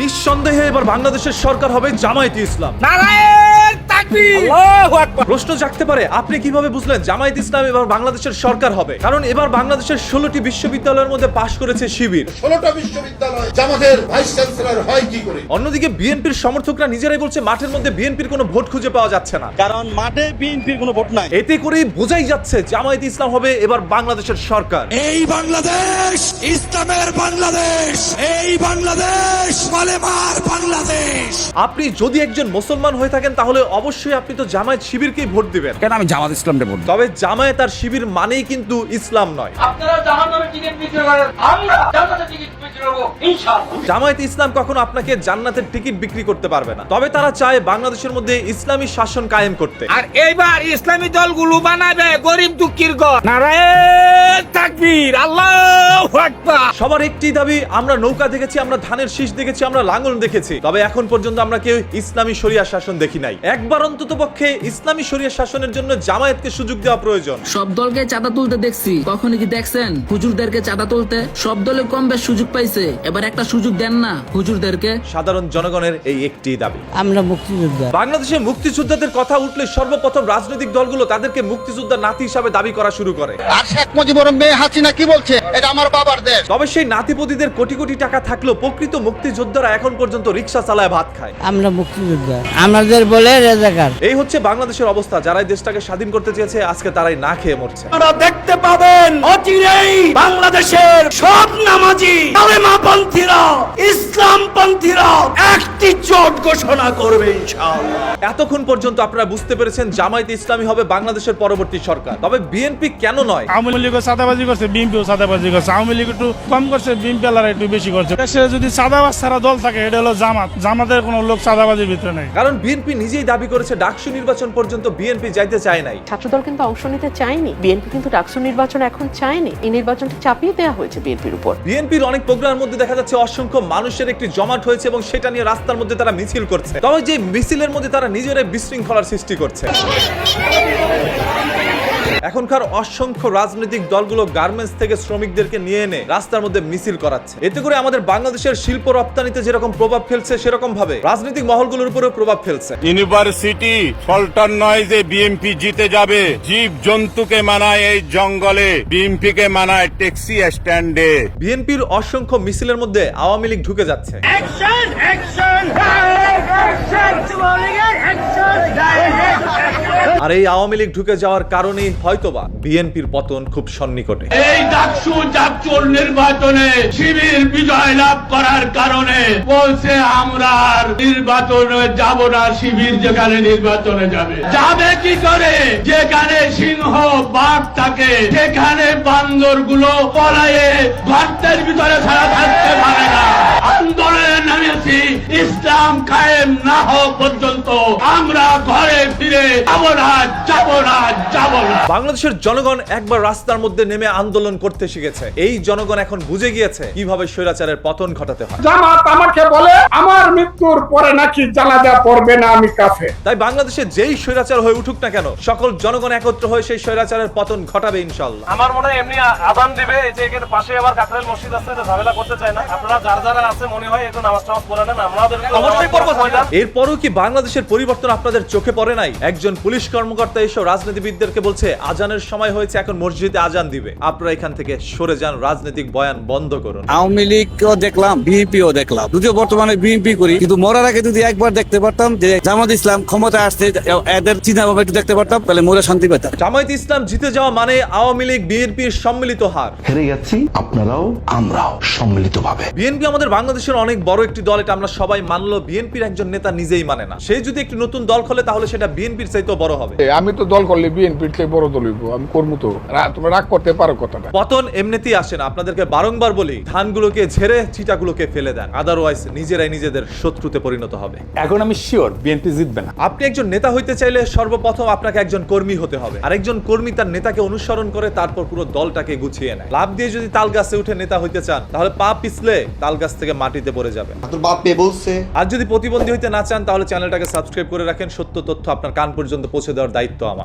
নিঃসন্দেহে এবার বাংলাদেশের সরকার হবে জামায়াতে ইসলাম। নারায়ণ! প্রশ্ন জাগতে পারে আপনি কীভাবে বুঝলেন জামায়াত ইসলাম এবার বাংলাদেশের সরকার হবে? কারণ এবার বাংলাদেশের ষোলোটি বিশ্ববিদ্যালয়ের মধ্যে পাশ করেছে শিবির। ষোলোটা বিশ্ববিদ্যালয় জামাতের ভাইস চ্যান্সেলর হয় কি করে? অন্যদিকে বিএনপির সমর্থকরা নিজেরাই বলছে মাঠের মধ্যে বিএনপির কোনো ভোট খুঁজে পাওয়া যাচ্ছে না। কারণ মাঠে বিএনপির কোনো ভোট নাই। এতে করেই বোঝাই যাচ্ছে জামায়াত ইসলাম হবে এবার বাংলাদেশের সরকার। এই বাংলাদেশ ইসলামের বাংলাদেশ এই বাংলাদেশ মালেমার বাংলাদেশ। আপনি যদি একজন মুসলমান হয়ে থাকেন তাহলে অবশ্যই আপনি তো জামায়াত শিবিরকেই ভোট দিবেন। কেন আমি জামাত ইসলামকে ভোট তবে জামায়াত আর শিবির মানেই কিন্তু ইসলাম নয়। আপনারা জাহান্নামের টিকিট বিক্রি করেন আমরা জান্নাতের টিকিট বিক্রি করব ইনশাআল্লাহ। জামায়াত ইসলাম কখনো আপনাকে জান্নাতের টিকিট বিক্রি করতে পারবে না। তবে তারা চায় বাংলাদেশের মধ্যে ইসলামী শাসন কায়েম করতে। আর এইবার ইসলামী দলগুলো বানাবে গরিব দুঃখীর ঘর। নারায়ণ তাকবীর আল্লাহু সবার একটি দাবি আমরা নৌকা দেখেছি আমরা ধানের শীষ দেখেছি আমরা লাঙ্গল দেখেছি। তবে এখন পর্যন্ত আমরা কেউ ইসলামী শরিয়া শাসন দেখি নাই। একবার অন্তত পক্ষে ইসলামী শরিয়া শাসনের জন্য জামায়াতকে সুযোগ দেওয়া প্রয়োজন। সব দলকে চাঁদা তুলতে দেখছি। কখনো কি দেখছেন? হুজুরদেরকে চাঁদা তুলতে? সব দলে কম বেশ সুযোগ পাইছে। এবার একটা সুযোগ দেন না হুজুরদেরকে। সাধারণ জনগণের এই একটি দাবি। আমরা মুক্তিযোদ্ধা। বাংলাদেশে মুক্তিযোদ্ধাদের কথা উঠলে সর্বপ্রথম রাজনৈতিক দলগুলো তাদেরকে মুক্তিযোদ্ধা নাতি হিসাবে দাবি করা শুরু করে। আর শেখ মুজিবুর মেয়ে হাসিনা কি বলছে? এটা আমার বাবার দেশ। তবে সেই নাতিপতিদের কোটি কোটি টাকা থাকলেও প্রকৃত মুক্তিযোদ্ধারা এখন পর্যন্ত রিক্সা চালায় ভাত খায়। আমরা মুক্তিযোদ্ধা। আমাদের বলে রেজাকার। এই হচ্ছে বাংলাদেশের অবস্থা যারা দেশটাকে স্বাধীন করতে চেয়েছে আজকে তারাই না খেয়ে মরছে। আপনারা দেখতে পাবেন অচিরেই বাংলাদেশের সব নামাজি কালেমা পন্থীরা ইসলাম পন্থীরা একটি জোট ঘোষণা করবে ইনশাআল্লাহ। এতক্ষণ পর্যন্ত আপনারা বুঝতে পেরেছেন জামায়াতে ইসলামী হবে বাংলাদেশের পরবর্তী সরকার। তবে বিএনপি কেন নয়? আওয়ামী লীগও সাদাবাজি করছে বিএনপিও সাদাবাজি করছে আওয়ামী লীগ একটু কম করছে বিএনপি আলারা একটু বেশি করছে। দেশে যদি সাদাবাজ ছাড়া দল থাকে এটা হলো জামাত। জামাতের কোনো লোক সাদাবাজির ভিতরে নেই। কারণ বিএনপি নিজেই দাবি করেছে ডাকসু নির্বাচন পর্যন্ত বিএনপি যাইতে চায় নাই। ছাত্রদল কিন্তু অংশ নিতে চায়নি। বিএনপি কিন্তু ডাকসু নির্বাচন এখন চায়নি। এই নির্বাচনটি চাপিয়ে দেওয়া হয়েছে বিএনপির উপর। বিএনপির অনেক প্রোগ্রামের মধ্যে দেখা যাচ্ছে অসংখ্য মানুষের একটি জমাট হয়েছে এবং সেটা নিয়ে রাস্তার মধ্যে তারা মিছিল করছে। তবে যে মিছিলের মধ্যে তারা নিজেরাই বিশৃঙ্খলার সৃষ্টি করছে। এখনকার অসংখ্য রাজনৈতিক দলগুলো গার্মেন্টস থেকে শ্রমিকদেরকে নিয়ে এনে রাস্তার মধ্যে মিছিল করাচ্ছে এতে করে আমাদের বাংলাদেশের শিল্প রপ্তানিতে যেরকম প্রভাব ফেলছে সেরকম ভাবে রাজনৈতিক মহলগুলোর উপরেও প্রভাব ফেলছে ইউনিভার্সিটি ফলটন নয় যে বিএমপি জিতে যাবে জীব জন্তুকে মানায় এই জঙ্গলে বিএমপি কে মানায় ট্যাক্সি স্ট্যান্ডে বিএনপির অসংখ্য মিছিলের মধ্যে আওয়ামী লীগ ঢুকে যাচ্ছে আর এই আওয়ামী লীগ ঢুকে যাওয়ার কারণেই হয়তোবা বিএনপির পতন খুব সন্নিকটে। এই ডাকসু জাকচুর নির্বাচনে শিবির বিজয় লাভ করার কারণে বলছে, আমরা নির্বাচনে যাব না, শিবির যেখানে নির্বাচনে যাবে। যাবে কি করে? যেখানে সিংহ বাঘ থাকে, সেখানে বান্দরগুলো পলায়ে গর্তের ভিতরে ছাড়া থাকতে পারে না। আন্দোলনে নামেছি, ইসলাম কায়েম না হওয়া পর্যন্ত আমরা ঘরে ফিরে যাব বাংলাদেশের জনগণ একবার রাস্তার মধ্যে নেমে আন্দোলন করতে শিখেছে। এই জনগণ এখন বুঝে গিয়েছে কীভাবে স্বৈরাচারের পতন ঘটাতে হয়। জামাত আমাকে বলে আমার মৃত্যুর পরে নাকি জানাজা পড়বে না আমি কাফে তাই বাংলাদেশে যেই স্বৈরাচার হয়ে উঠুক না কেন সকল জনগণ একত্র হয়ে সেই স্বৈরাচারের পতন ঘটাবে ইনশাল্লাহ আমার মনে হয় এমনি আদান দিবে এই যে এখানে পাশে আবার কাকরাইল মসজিদ আছে এটা ঝামেলা করতে চায় না। আপনারা যার যারা আছে মনে হয় একটু নামাজ টামাজ পড়ে নেন আমাদের অবশ্যই পড়ব এরপরও কি বাংলাদেশের পরিবর্তন আপনাদের চোখে পড়ে নাই? একজন পুলিশ কর্মকর্তা এসব রাজনীতিবিদদেরকে বলছে আজানের সময় হয়েছে এখন মসজিদে আজান দিবে। আপনারা এখান থেকে সরে যান রাজনৈতিক বয়ান বন্ধ করুন। আওয়ামী লীগও দেখলাম বিএনপিও দেখলাম। যদিও বর্তমানে বিএনপি করি কিন্তু মরার আগে যদি একবার দেখতে পারতাম যে জামাত ইসলাম ক্ষমতা আসছে এদের চিন্তা ভাবনা একটু দেখতে পারতাম তাহলে মোরে শান্তি পেতাম। জামায়াত ইসলাম জিতে যাওয়া মানে আওয়ামী লীগ বিএনপির সম্মিলিত হার। হেরে যাচ্ছি আপনারাও আমরাও সম্মিলিতভাবে। বিএনপি আমাদের বাংলাদেশের অনেক বড় একটি দল এটা আমরা সবাই মানলো বিএনপির একজন নেতা নিজেই মানে না। সে যদি একটি নতুন দল খোলে তাহলে সেটা বিএনপির চাইতেও বড় হবে। আমি তো দল করলে বিএনপির চেয়ে বড় দল হইব আমি করব তো। তোমরা রাগ করতে পারো কথাটা। পতন এমনিতেই আসে না। আপনাদেরকে বারংবার বলি ধানগুলোকে ঝেড়ে চিটাগুলোকে ফেলে দেন। আদারওয়াইজ নিজেরাই নিজেদের শত্রুতে পরিণত হবে। এখন আমি শিওর বিএনপি জিতবে না। আপনি একজন নেতা হইতে চাইলে সর্বপ্রথম আপনাকে একজন কর্মী হতে হবে। আর একজন কর্মী তার নেতাকে অনুসরণ করে তারপর পুরো দলটাকে গুছিয়ে নেয়। লাভ দিয়ে যদি তাল গাছে উঠে নেতা হইতে চান তাহলে পা পিছলে তাল গাছ থেকে মাটিতে পড়ে যাবে। তোর বাপ পেয়ে বলছে আর যদি প্রতিবন্ধী হইতে না চান তাহলে চ্যানেলটাকে সাবস্ক্রাইব করে রাখেন। সত্য তথ্য আপনার কান পর্যন্ত পৌঁছে দেওয়ার দায়িত্ব আমার।